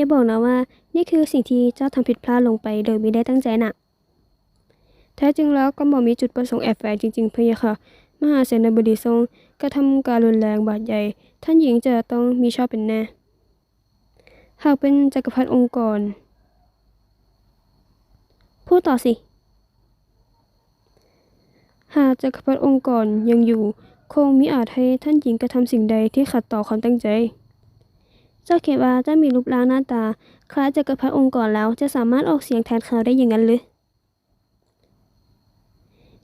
อย่าบอกนะว่า นี่คือสิ่งที่เจ้าทำผิดพลาดลงไปโดยไม่ได้ตั้งใจน่ะแท้จริงแล้วก็บอกมีจุดประสงค์แอบแฝงจริงๆเพะยะค่ะ มหาเสนาบดีทรงกระทำการรุนแรงบาดใหญ่ ท่านหญิงจะต้องมีชอบเป็นแน่ หากเป็นจักรพรรดิองค์กร พูดต่อสิ หากจักรพรรดิองค์กรยังอยู่ คงมิอาจให้ท่านหญิงกระทำสิ่งใดที่ขัดต่อความตั้งใจ เจ้าคิดว่าเจ้ามีรูปร่างหน้าตา คล้ายจักรพรรดิองค์กรแล้ว จะสามารถออกเสียงแทนเขาได้อย่างนั้นหรือ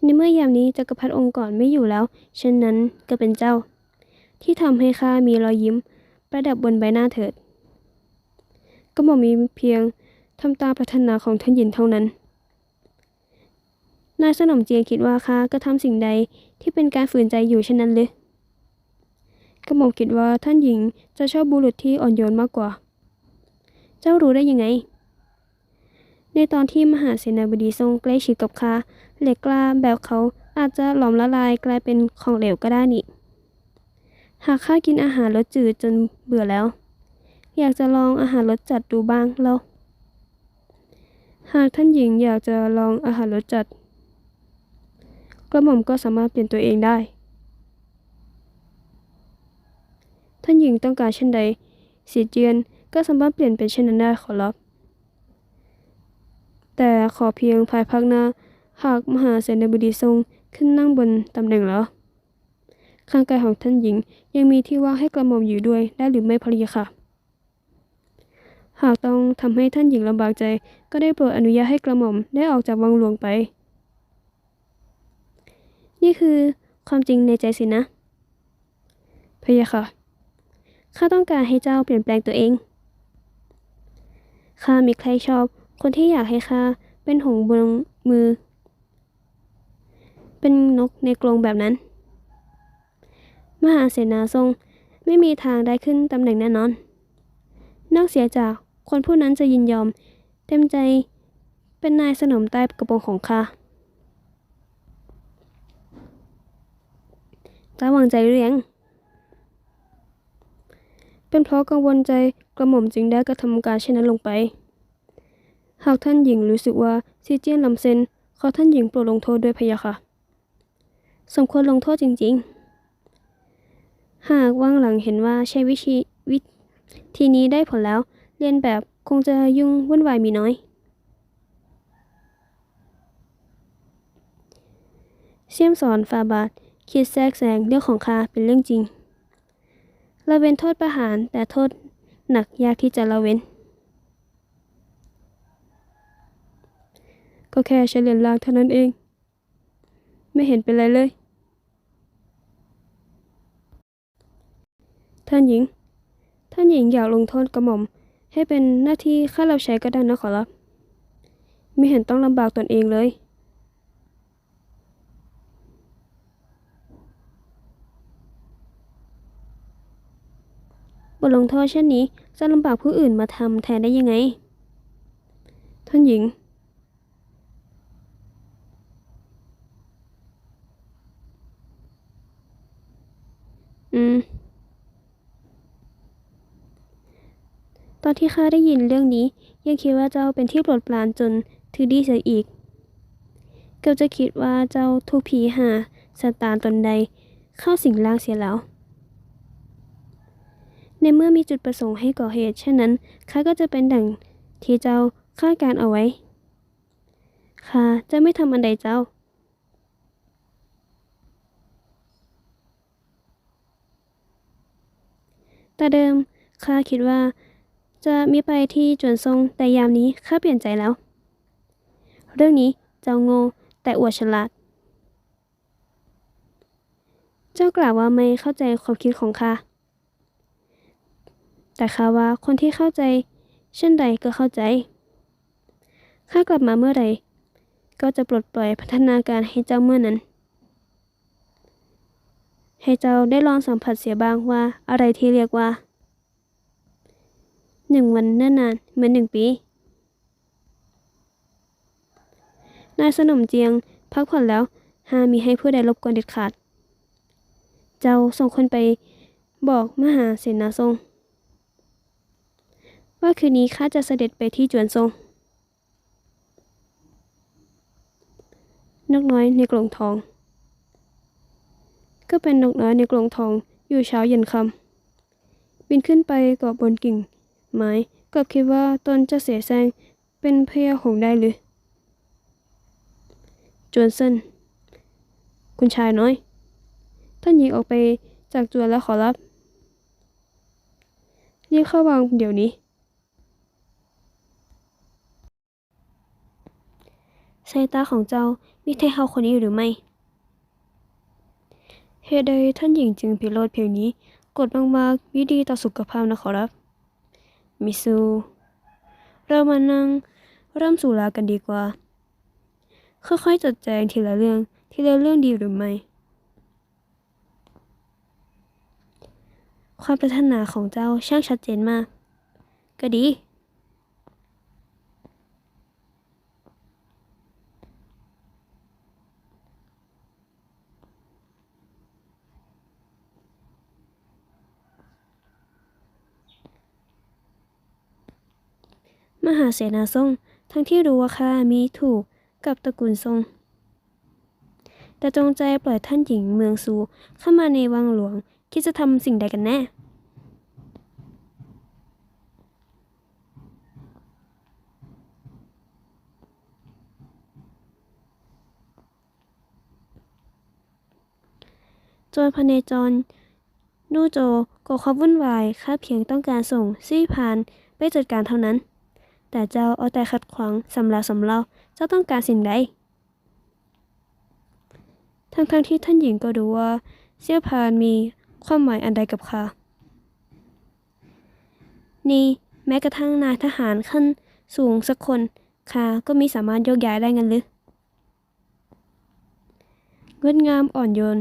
ในเมื่อยามนี้จักรพรรดิองค์กรไม่อยู่แล้วเช่นนั้นก็เป็นเจ้า ที่ทำให้ข้ามีรอยยิ้ม ประดับบนใบหน้าเถิด ก็บอกมีเพียงทำตามปรารถนาของท่านหญิงเท่านั้นนายสนมเจียงคิดว่าข้าก็ทำสิ่งใดที่เป็นการฝืนใจอยู่เช่นนั้นหรือ กระหม่อมคิดว่าท่านหญิงจะชอบบุรุษที่อ่อนโยนมากกว่า เจ้ารู้ได้ยังไง ในตอนที่มหาเสนาบดีทรงใกล้ชิดกับข้าเหล็กกล้าแบบเขาอาจจะหลอมละลายกลายเป็นของเหลวก็ได้นี่ หากข้ากินอาหารรสจืดจนเบื่อแล้ว อยากจะลองอาหารรสจัดดูบ้างแล้วหากท่านหญิงอยากจะลองอาหารรสจัดกระหม่อมก็สามารถเปลี่ยนตัวเองได้ ท่านหญิงต้องการเช่นใดสีเจียนก็สามารถเปลี่ยนเป็นเช่นนั้นได้ขอรับ แต่ขอเพียงภายภาคหน้า หากมหาเสนาบดีทรงขึ้นนั่งบนตำแหน่งแล้วข้างกายของท่านหญิงยังมีที่ว่างให้กระหม่อมอยู่ด้วยได้หรือไม่ภริยาค่ะ หากต้องทำให้ท่านหญิงลำบากใจ ก็ได้โปรดอนุญาตให้กระหม่อมได้ออกจากวังหลวงไป นี่คือความจริงในใจสินะพะยะค่ะ ข้าต้องการให้เจ้าเปลี่ยนแปลงตัวเอง ข้ามีใครชอบ คนที่อยากให้ข้าเป็นหงบนมือ เป็นนกในกรงแบบนั้น มหาเสนาทรงไม่มีทางได้ขึ้นตำแหน่งแน่นอน นอกเสียจากคนผู้นั้นจะยินยอม เต็มใจเป็นนายสนมใต้กระโปรงของข้าเจ้วางใจหรือยัง เป็นเพราะกังวลใจกระหม่อมจึงได้กระทำการเช่นนั้นลงไป หากท่านหญิงรู้สึกว่าซีเจียนลำเซนขอท่านหญิงโปรดลงโทษด้วยพะยะค่ะ สมควรลงโทษจริง ๆ หากว่างหลังเห็นว่าใช้วิธีวิธีนี้ได้ผลแล้ว เรียนแบบคงจะยุ่งวุ่นวายมีน้อย เสี่ยมสอนฟาบาทคิดแทรกแซงเรื่องของข้าเป็นเรื่องจริง ละเว้นโทษประหาร แต่โทษหนักยากที่จะละเว้น ก็แค่เฉลี่ยลางเท่านั้นเอง ไม่เห็นเป็นไรเลย ท่านหญิง ท่านหญิงอยากลงโทษกระหม่อม ให้เป็นหน้าที่ข้ารับใช้ก็ได้นะขอรับ ไม่เห็นต้องลำบากตนเองเลย บทลงโทษเช่นนี้จะลำบากผู้อื่นมาทำแทนได้ยังไง ท่านหญิง อืม ตอนที่ข้าได้ยินเรื่องนี้ ยังคิดว่าเจ้าเป็นที่โปรดปรานจนถือดีเสียอีก เกือบจะคิดว่าเจ้าถูกผีหาสตาร์ตนใด เข้าสิงร่างเสียแล้ว ในเมื่อมีจุดประสงค์ให้ก่อเหตุเช่นนั้นข้าก็จะเป็นดังที่เจ้าคาดการเอาไว้ข้าจะไม่ทำอันใดเจ้า แต่เดิมข้าคิดว่า จะมีไปที่จวนทรงแต่ยามนี้ข้าเปลี่ยนใจแล้ว เรื่องนี้เจ้าโง่แต่อวดฉลาด เจ้ากล่าวว่าไม่เข้าใจความคิดของข้า แต่ข้าว่าคนที่เข้าใจ เช่นใดก็เข้าใจ ข้ากลับมาเมื่อใด ก็จะปลดปล่อยพัฒนาการให้เจ้าเมื่อนั้น ให้เจ้าได้ลองสัมผัสเสียบ้างว่าอะไรที่เรียกว่าหนึ่งวันเนิ่นนานเหมือนหนึ่งปี นายสนมเจียง พักผ่อนแล้วห้ามมีให้ผู้ใดรบกวนเด็ดขาด เจ้าส่งคนไปบอกมหาเสนาทรง ว่าคืนนี้ข้าจะเสด็จไปที่จวนทรง นกน้อยในกรงทอง ก็เป็นนกน้อยในกรงทองอยู่เช้าเย็นค่ำบินขึ้นไปเกาะบนกิ่ง ไม้กับคิดว่าตนจะเสียแซงเป็นพญาหงได้หรือจวนเส้นคุณชายน้อย ท่านหญิงออกไปจากจวนแล้วขอรับรีบเข้าวังเดี๋ยวนี้ สายตาของเจ้ามีเทเขาคนนี้อยู่หรือไม่เหตุใดท่านหญิงจึงพิโรธเพียงนี้กดมากๆวิดีต่อสุขภาพนะขอรับ มิซู เรามานั่งเริ่มสู่ลากันดีกว่า ค่อยๆจัดแจงทีละเรื่องทีละเรื่องดีหรือไม่ ความปรารถนาของเจ้าช่างชัดเจนมาก ก็ดี มหาเสนาทรง ทั้งที่รู้ว่าข้ามีถูกกับตระกูลทรง แต่จงใจปล่อยท่านหญิงเมืองซูเข้ามาในวังหลวง คิดจะทำสิ่งใดกันแน่โจรพเนจร นูโจก่อความวุ่นวายข้าเพียงต้องการส่งซี่พานไปจัดการเท่านั้น แต่เจ้าเอาแต่ขัดขวางสำลาสำเล่าเจ้าต้องการสิ่งใด ทั้งๆทที่ท่านหญิงก็รู้ว่า เสี่ยวพานมีความหมายอันใดกับข้านี่แม้กระทั่งนายทหารขั้นสูงสักคนข้าก็มีสามารถโยกย้ายได้งันหรืองดงามอ่อนโยน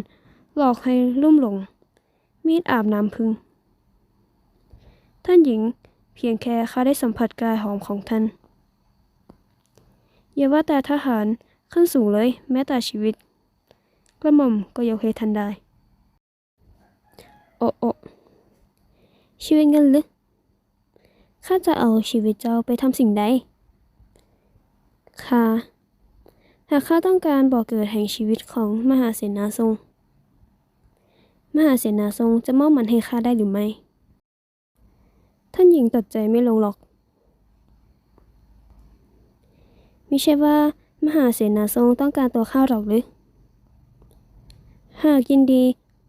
หลอกให้ลุ่มหลง มีดอาบน้ำพึงท่านหญิง เพียงแค่ข้าได้สัมผัสกายหอมของท่าน อย่าว่าแต่ทหารขั้นสูงเลยแม้แต่ชีวิต กระหม่อมก็ยกให้ท่านได้ โอโอชีวิตเงินหรือข้าจะเอาชีวิตเจ้าไปทำสิ่งใดข้าหากข้าต้องการบอกเกิดแห่งชีวิตของมหาเสนาทรง มหาเสนาทรงจะมอบมันให้ข้าได้หรือไม่ ท่านหญิงตัดใจไม่ลงหรอก ไม่ใช่ว่ามหาเสนาทรงต้องการตัวข้าหรอกหรือ หากยินดี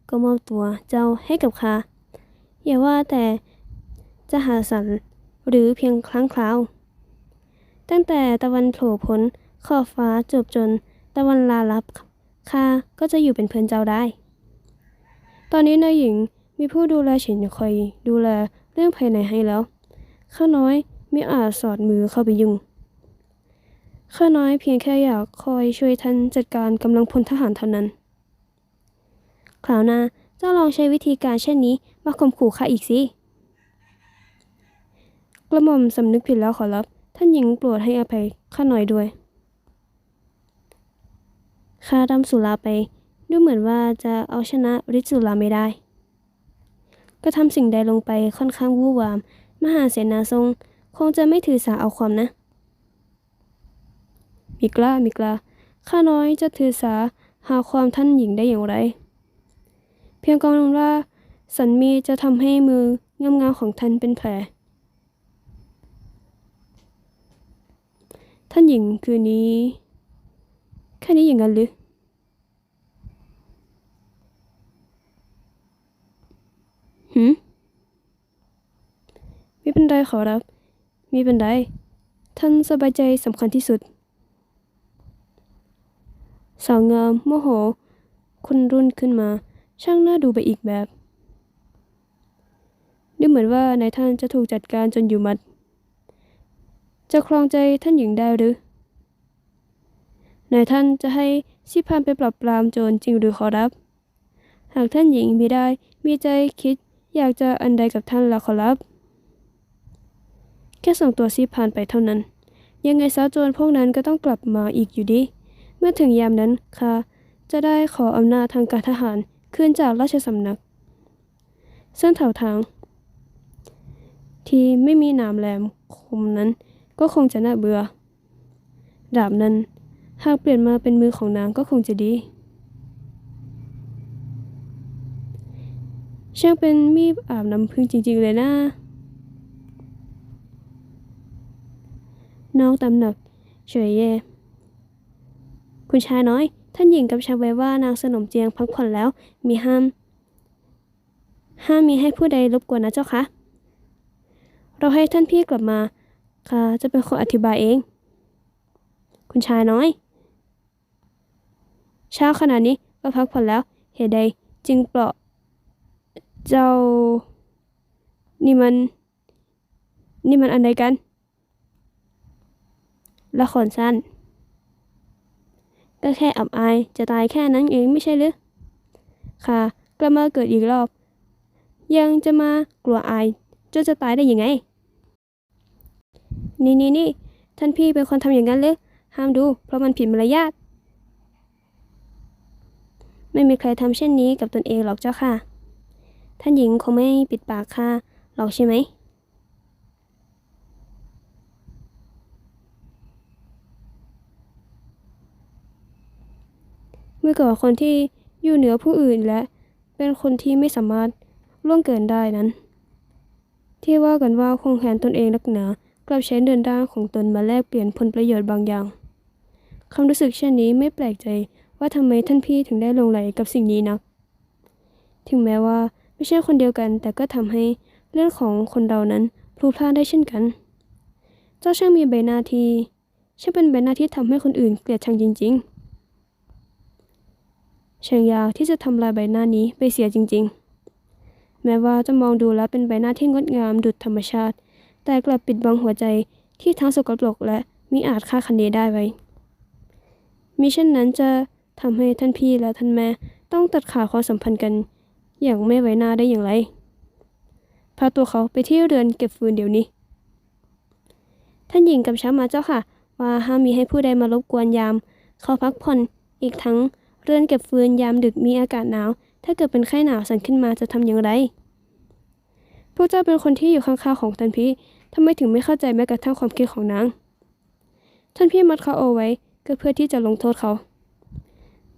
ก็มอบตัวเจ้าให้กับข้าอย่าว่าแต่จะหาสรรหรือเพียงครั้งคราว ตั้งแต่ตะวันโผล่พ้นขอบฟ้าจบจนตะวันลาลับข้าก็จะอยู่เป็นเพื่อนเจ้าได้ ตอนนี้นายหญิงมีผู้ดูแลฉินคอยดูแล เรื่องภายในให้แล้ว ข้าน้อยไม่อาจสอดมือเข้าไปยุ่ง ข้าน้อยเพียงแค่อยากคอยช่วยท่านจัดการกำลังพลทหารเท่านั้น คราวหน้าเจ้าลองใช้วิธีการเช่นนี้มาข่มขู่ข้าอีกสิกระหม่อมสำนึกผิดแล้วขอรับ ท่านหญิงโปรดให้อภัยข้าหน่อยด้วยข้าดำสุราไป ดูเหมือนว่าจะเอาชนะฤทธิ์สุราไม่ได้ ก็ทำสิ่งใดลงไปค่อนข้างวู่วาม มหาเสนาทรง คงจะไม่ถือสาเอาความนะ มิกล้ามิกล้าข้าน้อยจะถือสาหาความท่านหญิงได้อย่างไร เพียงกองลงว่าสันมีจะทำให้มืองามๆของท่านเป็นแผล ท่านหญิงคืนนี้ แค่นี้อย่างนั้นหรือ หืมไม่เป็นไรขอรับ ไม่เป็นไร ท่านสบายใจสำคัญที่สุด สาวงามโมโหคนรุ่นขึ้นมา ช่างน่าดูไปอีกแบบดูเหมือนว่านายท่านจะถูกจัดการจนอยู่มัด จะครองใจท่านหญิงได้หรือนายท่านจะให้สิพานไปปรับปรามโจรจริงหรือขอรับ หากท่านหญิงมีได้มีใจคิด อยากจะอันใดกับท่านละขอรับ แค่ส่งตัวซีพานไปเท่านั้น ยังไงซะโจรพวกนั้นก็ต้องกลับมาอีกอยู่ดี เมื่อถึงยามนั้นข้าจะได้ขออำนาจทางการทหารคืนจากราชสำนัก เส้นเถาทาง ที่ไม่มีหนามแหลมคมนั้นก็คงจะน่าเบื่อดาบนั้น หากเปลี่ยนมาเป็นมือของนางก็คงจะดี ช่างเป็นมีดอาบน้ำพึ่งจริง ๆ เลยนะน้องตำหนักเฉยเย่ คุณชายน้อย ท่านหญิงกับชาวไว้ว่านางสนมเจียงพักผ่อนแล้ว มีห้าม ห้ามมีให้ผู้ใดรบกวนนะเจ้าคะ เราให้ท่านพี่กลับมาข้าจะเป็นคนอธิบายเอง คุณชายน้อย เช้าขนาดนี้ก็พักผ่อนแล้ว เหตุใดจึงเปราะ เจ้า นี่มัน นี่มันอันใดกัน ละครสั้น ก็แค่อับอายจะตายแค่นั้นเองไม่ใช่หรือ ค่ะ กลับมาเกิดอีกรอบ ยังจะมากลัวอายจนจะตายได้ยังไง นี่นี่นี่ท่านพี่เป็นคนทำอย่างนั้นหรือ ห้ามดู เพราะมันผิดมารยาทไม่มีใครทำเช่นนี้กับตนเองหรอกเจ้าค่ะ ท่านหญิงคงไม่ปิดปากข้าหรอกใช่ไหม เมื่อก่อคนที่อยู่เหนือผู้อื่นและเป็นคนที่ไม่สามารถล่วงเกินได้นั้น ที่ว่ากันว่าคงแหนตนเองนักหนากลับใช้เดินด้านของตนมาแลกเปลี่ยนผลประโยชน์บางอย่างความรู้สึกเช่นนี้ไม่แปลกใจว่าทำไมท่านพี่ถึงได้ลงไหลกับสิ่งนี้นัก ถึงแม้ว่า ไม่ใช่คนเดียวกัน แต่ก็ทำให้เรื่องของคนเรานั้นพลุพล่านได้เช่นกัน เจ้าช่างมีใบหน้าที่ช่างเป็นใบหน้าที่ทำให้คนอื่นเกลียดชังจริงๆช่างยาวที่จะทำลายใบหน้านี้ไปเสียจริง ๆ แม้ว่าจะมองดูแล้วเป็นใบหน้าที่งดงามดุจธรรมชาติ แต่กลับปิดบังหัวใจที่ทั้งสกปรกและมิอาจฆ่าคันเนได้ไว้มิเช่นนั้นจะทำให้ท่านพี่และท่านแม่ต้องตัดขาดความสัมพันธ์กัน อย่างไม่ไว้หน้าได้อย่างไร พาตัวเขาไปที่เรือนเก็บฟืนเดี๋ยวนี้ ท่านหญิงกับช้ามาเจ้าค่ะ ว่าห้ามมีให้ผู้ใดมารบกวนยาม เขาพักผ่อนอีกทั้งเรือนเก็บฟืนยามดึกมีอากาศหนาว ถ้าเกิดเป็นไข้หนาวสั่นขึ้นมาจะทำอย่างไร พวกเจ้าเป็นคนที่อยู่ข้างๆของท่านพี่ทำไมถึงไม่เข้าใจแม้กระทั่งความคิดของนาง ท่านพี่มัดเขาเอาไว้ก็เพื่อที่จะลงโทษเขา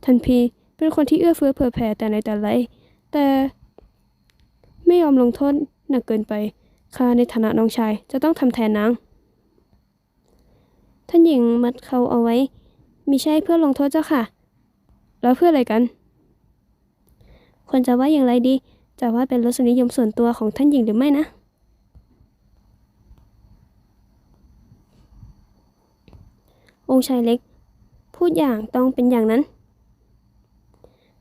ท่านพี่เป็นคนที่เอื้อเฟื้อเผื่อแผ่แต่ในแต่ไร แต่ไม่ยอมลงโทษหนักเกินไปข้าในฐานะน้องชายจะต้องทำแทนนาง ท่านหญิงมัดเขาเอาไว้มิใช่เพื่อลงโทษเจ้าค่ะ แล้วเพื่ออะไรกันควรจะว่าอย่างไรดี จะว่าเป็นรสนิยมส่วนตัวของท่านหญิงหรือไม่นะ องค์ชายเล็ก พูดอย่างต้องเป็นอย่างนั้น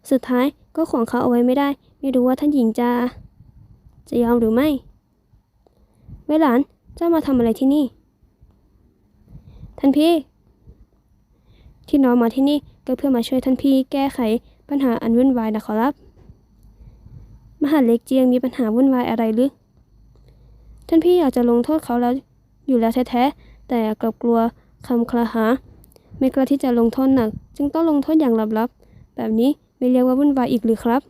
สุดท้าย ก็ขวางเขาเอาไว้ไม่ได้ ไม่รู้ว่าท่านหญิงจะ จะยอมหรือไม่ เวหลานเจ้ามาทำอะไรที่นี่ ท่านพี่ ที่น้องมาที่นี่ก็เพื่อมาช่วยท่านพี่แก้ไขปัญหาอันวุ่นวายนะขอรับ มหาเล็กเจียงมีปัญหาวุ่นวายอะไรหรือ ท่านพี่อยากจะลงโทษเขาแล้วอยู่แล้วแท้ๆ แต่กลับกลัวคำคลาหา ไม่กล้าที่จะลงโทษหนัก จึงต้องลงโทษอย่างลับๆ แบบนี้ ไม่เรียกว่าวุ่นวายอีกหรือครับ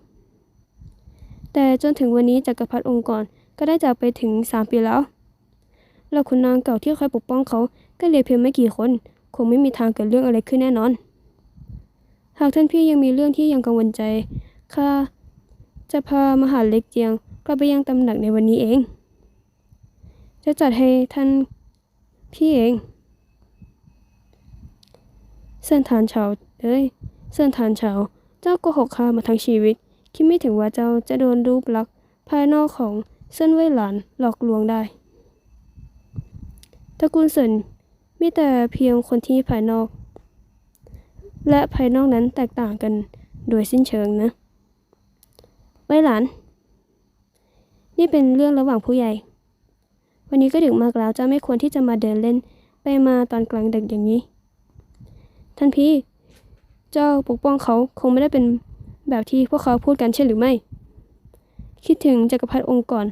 แต่จนถึงวันนี้จักรพรรดิองค์ก่อนก็ได้จากไปถึงสามปีแล้วแล้วคุณนางเก่าที่คอยปกป้องเขาก็เหลือเพียงไม่กี่คน คงไม่มีทางเกิดเรื่องอะไรขึ้นแน่นอน หากท่านพี่ยังมีเรื่องที่ยังกังวลใจข้าจะพามหาเล็กเจียงกลับไปยังตำหนักในวันนี้เอง จะจัดให้ท่านพี่เองเส้นทานเฉาเอ้ยเส้นทานเฉา จ้าโกหกข้ามาทั้งชีวิต คิดไม่ถึงว่าเจ้าจะโดนรูปลักษณ์ภายนอกของเส้นเว่ยหลานหลอกลวงได้ ตระกูลเซินมีแต่เพียงคนที่ภายนอก และภายนอกนั้นแตกต่างกันโดยสิ้นเชิงนะไว้หลาน นี่เป็นเรื่องระหว่างผู้ใหญ่ วันนี้ก็ดึกมากแล้วเจ้าไม่ควรที่จะมาเดินเล่นไปมาตอนกลางดึกอย่างนี้ ท่านพี่ เจ้าปกป้องเขาคงไม่ได้เป็นแบบที่พวกเขาพูดกันใช่หรือไม่ คิดถึงจักรพรรดิองค์ก่อน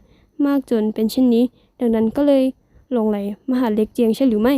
มากจนเป็นเช่นนี้ ดังนั้นก็เลยหลงไหลมหาเล็กเจียงใช่หรือไม่